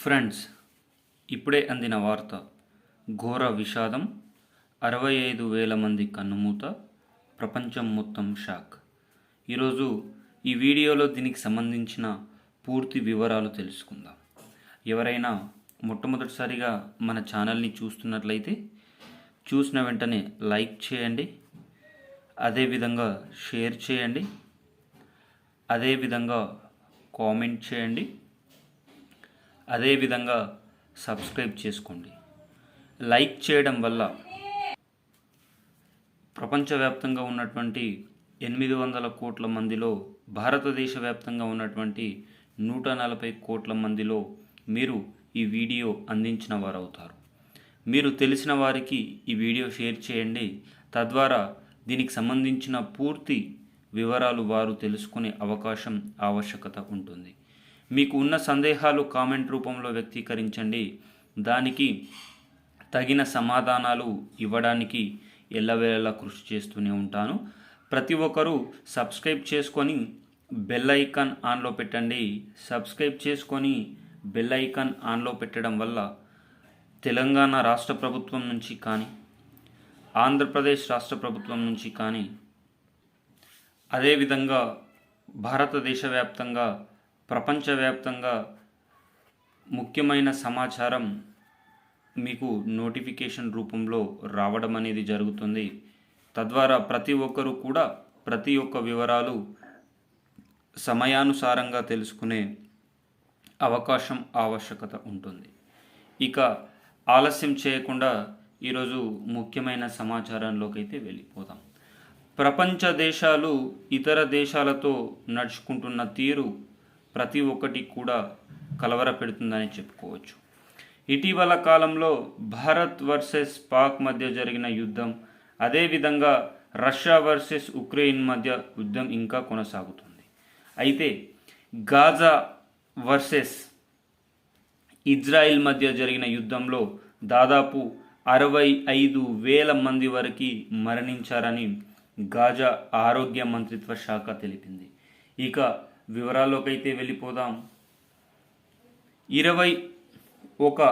Friends ఇప్పుడే అందిన వార్త. ఘోర విషాదం అరవై ఐదు వేల మంది కన్నుమూత ప్రపంచం మొత్తం షాక్. ఈరోజు ఈ వీడియోలో దీనికి సంబంధించిన పూర్తి వివరాలు తెలుసుకుందాం. ఎవరైనా మొట్టమొదటిసారిగా మన ఛానల్ని చూస్తున్నట్లయితే చూసిన వెంటనే లైక్ చేయండి అదేవిధంగా షేర్ చేయండి అదేవిధంగా కామెంట్ చేయండి. అదేవిధంగా సబ్స్క్రైబ్ చేసుకోండి. లైక్ చేయడం వల్ల ప్రపంచవ్యాప్తంగా ఉన్నటువంటి ఎనిమిది వందల కోట్ల మందిలో భారతదేశ వ్యాప్తంగా ఉన్నటువంటి నూట నలభై కోట్ల మందిలో మీరు ఈ వీడియో అందించిన వారు అవుతారు మీరు తెలిసిన వారికి ఈ వీడియో షేర్ చేయండి. తద్వారా దీనికి సంబంధించిన పూర్తి వివరాలు వారు తెలుసుకునే అవకాశం ఆవశ్యకత ఉంటుంది. మీకు ఉన్న సందేహాలు కామెంట్ రూపంలో వ్యక్తీకరించండి. దానికి తగిన సమాధానాలు ఇవ్వడానికి ఎల్లవేళలా కృషి చేస్తూనే ఉంటాను. ప్రతి ఒక్కరూ సబ్స్క్రైబ్ చేసుకొని బెల్ ఐకాన్ ఆన్లో పెట్టండి. సబ్స్క్రైబ్ చేసుకొని బెల్ ఐకాన్ ఆన్లో పెట్టడం వల్ల తెలంగాణ రాష్ట్ర ప్రభుత్వం నుంచి కానీ ఆంధ్రప్రదేశ్ రాష్ట్ర ప్రభుత్వం నుంచి కానీ అదేవిధంగా భారతదేశ వ్యాప్తంగా ప్రపంచవ్యాప్తంగా ముఖ్యమైన సమాచారం మీకు నోటిఫికేషన్ రూపంలో రావడం అనేది జరుగుతుంది. తద్వారా ప్రతి ఒక్కరూ కూడా ప్రతి ఒక్క వివరాలు సమయానుసారంగా తెలుసుకునే అవకాశం ఆవశ్యకత ఉంటుంది. ఇక ఆలస్యం చేయకుండా ఈరోజు ముఖ్యమైన సమాచారంలోకి అయితే వెళ్ళిపోదాం. ప్రపంచ దేశాలు ఇతర దేశాలతో నడుచుకుంటున్న తీరు ప్రతి ఒక్కటి కూడా కలవరపెడుతుందని చెప్పుకోవచ్చు. ఇటీవల కాలంలో భారత్ వర్సెస్ పాక్ మధ్య జరిగిన యుద్ధం అదేవిధంగా రష్యా వర్సెస్ ఉక్రెయిన్ మధ్య యుద్ధం ఇంకా కొనసాగుతుంది. అయితే గాజా వర్సెస్ ఇజ్రాయిల్ మధ్య జరిగిన యుద్ధంలో దాదాపు అరవై ఐదు వేల మంది వరకు మరణించారని గాజా ఆరోగ్య మంత్రిత్వ శాఖ తెలిపింది. ఇక వివరాల్లోకైతే వెళ్ళిపోదాం. ఇరవై ఒక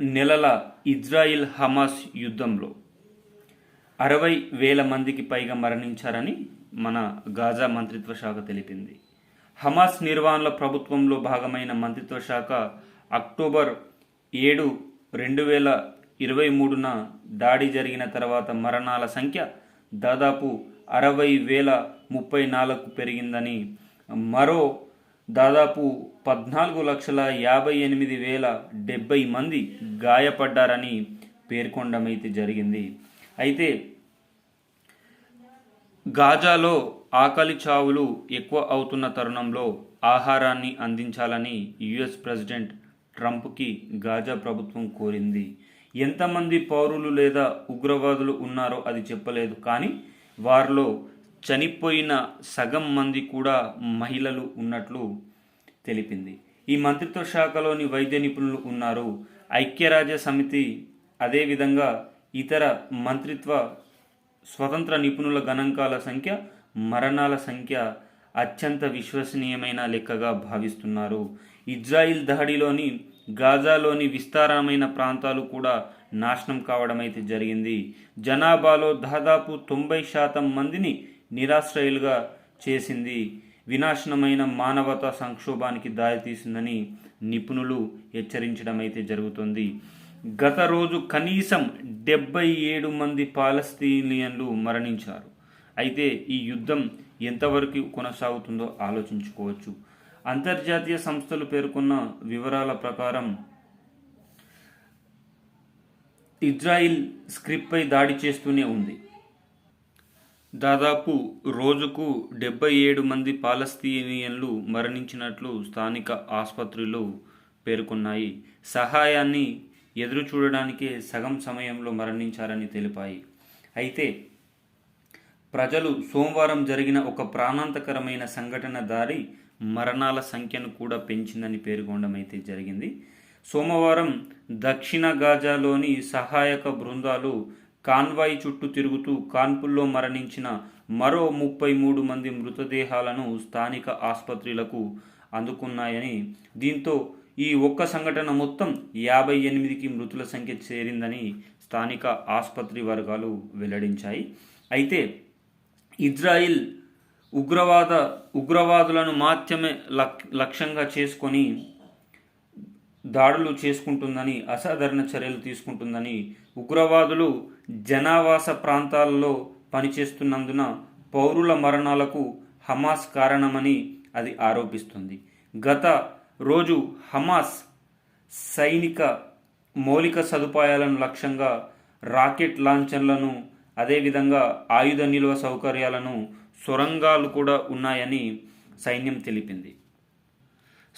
నెలల ఇజ్రాయిల్ హమాస్ యుద్ధంలో అరవై వేల మందికి పైగా మరణించారని మన గాజా మంత్రిత్వ శాఖ తెలిపింది. హమాస్ నిర్వహణల ప్రభుత్వంలో భాగమైన మంత్రిత్వ శాఖ అక్టోబర్ ఏడు రెండు వేల ఇరవై మూడున దాడి జరిగిన తర్వాత మరణాల సంఖ్య దాదాపు అరవై వేల ముప్పై నాలుగు పెరిగిందని మరో దాదాపు పద్నాలుగు లక్షల యాభై ఎనిమిది వేల డెబ్బై మంది గాయపడ్డారని పేర్కొనడమైతే జరిగింది. అయితే గాజాలో ఆకలి చావులు ఎక్కువ అవుతున్న తరుణంలో ఆహారాన్ని అందించాలని యుఎస్ ప్రెసిడెంట్ ట్రంప్కి గాజా ప్రభుత్వం కోరింది. ఎంతమంది పౌరులు లేదా ఉగ్రవాదులు ఉన్నారో అది చెప్పలేదు. కానీ వారిలో చనిపోయిన సగం మంది కూడా మహిళలు ఉన్నట్లు తెలిపింది. ఈ మంత్రిత్వ శాఖలోని వైద్య నిపుణులు ఉన్నారు. ఐక్యరాజ్య సమితి అదేవిధంగా ఇతర మంత్రిత్వ స్వతంత్ర నిపుణుల గణాంకాల సంఖ్య మరణాల సంఖ్య అత్యంత విశ్వసనీయమైన లెక్కగా భావిస్తున్నారు. ఇజ్రాయిల్ దాడిలోని గాజాలోని విస్తారమైన ప్రాంతాలు కూడా నాశనం కావడం అయితే జరిగింది. జనాభాలో దాదాపు తొంభై శాతం మందిని నిరాశ్రయులుగా చేసింది. వినాశనమైన మానవతా సంక్షోభానికి దారితీసిందని నిపుణులు హెచ్చరించడం అయితే జరుగుతుంది. గత రోజు కనీసం డెబ్బై ఏడు మంది పాలస్తీనియన్లు మరణించారు. అయితే ఈ యుద్ధం ఎంతవరకు కొనసాగుతుందో ఆలోచించుకోవచ్చు. అంతర్జాతీయ సంస్థలు పేర్కొన్న వివరాల ప్రకారం ఇజ్రాయిల్ స్క్రిప్ట్పై దాడి చేస్తూనే ఉంది. దాదాపు రోజుకు డెబ్బై ఏడు మంది పాలస్తీనియన్లు మరణించినట్లు స్థానిక ఆసుపత్రులు పేర్కొన్నాయి. సహాయాన్ని ఎదురు చూడడానికే సగం సమయంలో మరణించారని తెలిపాయి. అయితే ప్రజలు సోమవారం జరిగిన ఒక ప్రాణాంతకరమైన సంఘటన దారి మరణాల సంఖ్యను కూడా పెంచిందని పేర్కొనడం అయితే జరిగింది. సోమవారం దక్షిణ గాజాలోని సహాయక బృందాలు కాన్వాయ్ చుట్టూ తిరుగుతూ కాన్పుల్లో మరణించిన మరో ముప్పై మూడు మంది మృతదేహాలను స్థానిక ఆసుపత్రులకు అందుకున్నాయని దీంతో ఈ ఒక్క సంఘటన మొత్తం యాభై ఎనిమిదికి మృతుల సంఖ్య చేరిందని స్థానిక ఆసుపత్రి వర్గాలు వెల్లడించాయి. అయితే ఇజ్రాయిల్ ఉగ్రవాద ఉగ్రవాదులను మాత్రమే లక్ లక్ష్యంగా చేసుకొని దాడులు చేసుకుంటుందని అసాధారణ చర్యలు తీసుకుంటుందని ఉగ్రవాదులు జనావాస ప్రాంతాల్లో పనిచేస్తున్నందున పౌరుల మరణాలకు హమాస్ కారణమని అది ఆరోపిస్తుంది. గత రోజు హమాస్ సైనిక మౌలిక సదుపాయాలను లక్ష్యంగా రాకెట్ లాంఛన్లను అదేవిధంగా ఆయుధ నిల్వ సౌకర్యాలను సొరంగాలు కూడా ఉన్నాయని సైన్యం తెలిపింది.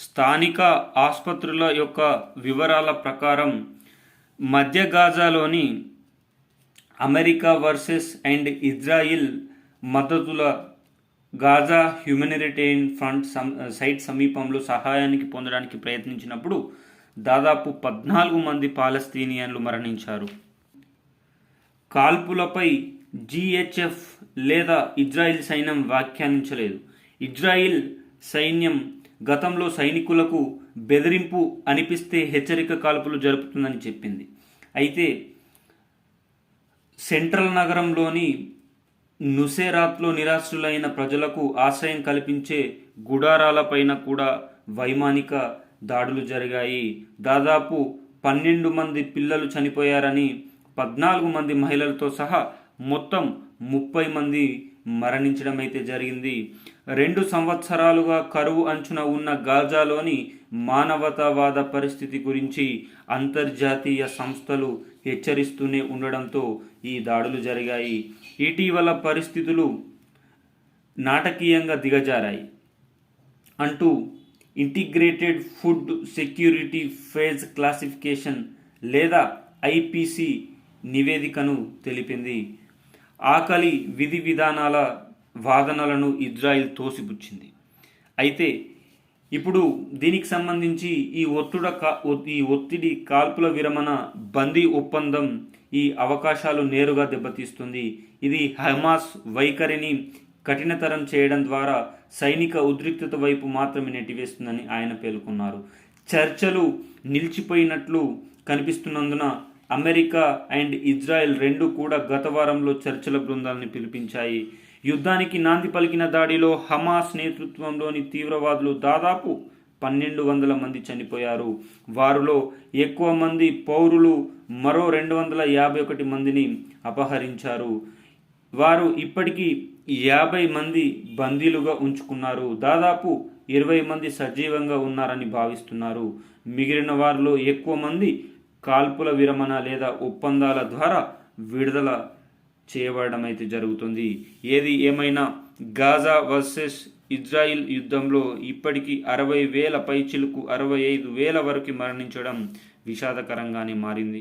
స్థానిక ఆసుపత్రుల యొక్క వివరాల ప్రకారం మధ్య గాజాలోని America versus and Israel మద్దతుల Gaza humanitarian front some site సమీపంలో సహాయానికి పొందడానికి ప్రయత్నించినప్పుడు దాదాపు పద్నాలుగు మంది పాలస్తీనియన్లు మరణించారు. కాల్పులపై జిహెచ్ఎఫ్ లేదా ఇజ్రాయిల్ సైన్యం వ్యాఖ్యానించలేదు. ఇజ్రాయిల్ సైన్యం గతంలో సైనికులకు బెదిరింపు అనిపిస్తే హెచ్చరిక కాల్పులు జరుపుతుందని చెప్పింది. అయితే సెంట్రల్ నగరంలోని నుసేరాత్లో నిరాశ్రులైన ప్రజలకు ఆశ్రయం కల్పించే గుడారాలపైన కూడా వైమానిక దాడులు జరిగాయి. దాదాపు పన్నెండు మంది పిల్లలు చనిపోయారని పద్నాలుగు మంది మహిళలతో సహా మొత్తం ముప్పై మంది మరణించడం అయితే జరిగింది. రెండు సంవత్సరాలుగా కరువు అంచున ఉన్న గాజాలోని మానవతావాద పరిస్థితి గురించి అంతర్జాతీయ సంస్థలు హెచ్చరిస్తూనే ఉండడంతో ఈ దాడులు జరిగాయి. ఇటీవల పరిస్థితులు నాటకీయంగా దిగజారాయి. అంటూ integrated food security phase classification లేదా ఐపీసీ నివేదికను తెలిపింది. ఆకలి విధి విధానాల వాదనలను ఇజ్రాయిల్ తోసిపుచ్చింది. అయితే ఇప్పుడు దీనికి సంబంధించి ఈ ఒత్తుడ ఈ ఒత్తిడి కాల్పుల విరమణ బందీ ఒప్పందం ఈ అవకాశాలు నేరుగా దెబ్బతీస్తుంది. ఇది హమాస్ వైఖరిని కఠినతరం చేయడం ద్వారా సైనిక ఉద్రిక్తత వైపు మాత్రమే నెట్టివేస్తుందని ఆయన పేర్కొన్నారు. చర్చలు నిలిచిపోయినట్లు కనిపిస్తున్నందున అమెరికా అండ్ ఇజ్రాయెల్ రెండు కూడా గత వారంలో చర్చల బృందాలను పిలిపించాయి. యుద్ధానికి నాంది పలికిన దాడిలో హమాస్ నేతృత్వంలోని తీవ్రవాదులు దాదాపు పన్నెండు వందల మంది చనిపోయారు. వారిలో ఎక్కువ మంది పౌరులు మరో రెండు వందల యాభై ఒకటి మందిని అపహరించారు. వారు ఇప్పటికీ యాభై మంది బందీలుగా ఉంచుకున్నారు. దాదాపు ఇరవై మంది సజీవంగా ఉన్నారని భావిస్తున్నారు. మిగిలిన వారిలో ఎక్కువ మంది కాల్పుల విరమణ లేదా ఒప్పందాల ద్వారా విడుదల చేయబడడం అయితే జరుగుతుంది. ఏది ఏమైనా గాజా వర్సెస్ ఇజ్రాయిల్ యుద్ధంలో ఇప్పటికీ అరవై వేల పైచిలకు అరవై ఐదు వేల వరకు మరణించడం విషాదకరంగానే మారింది.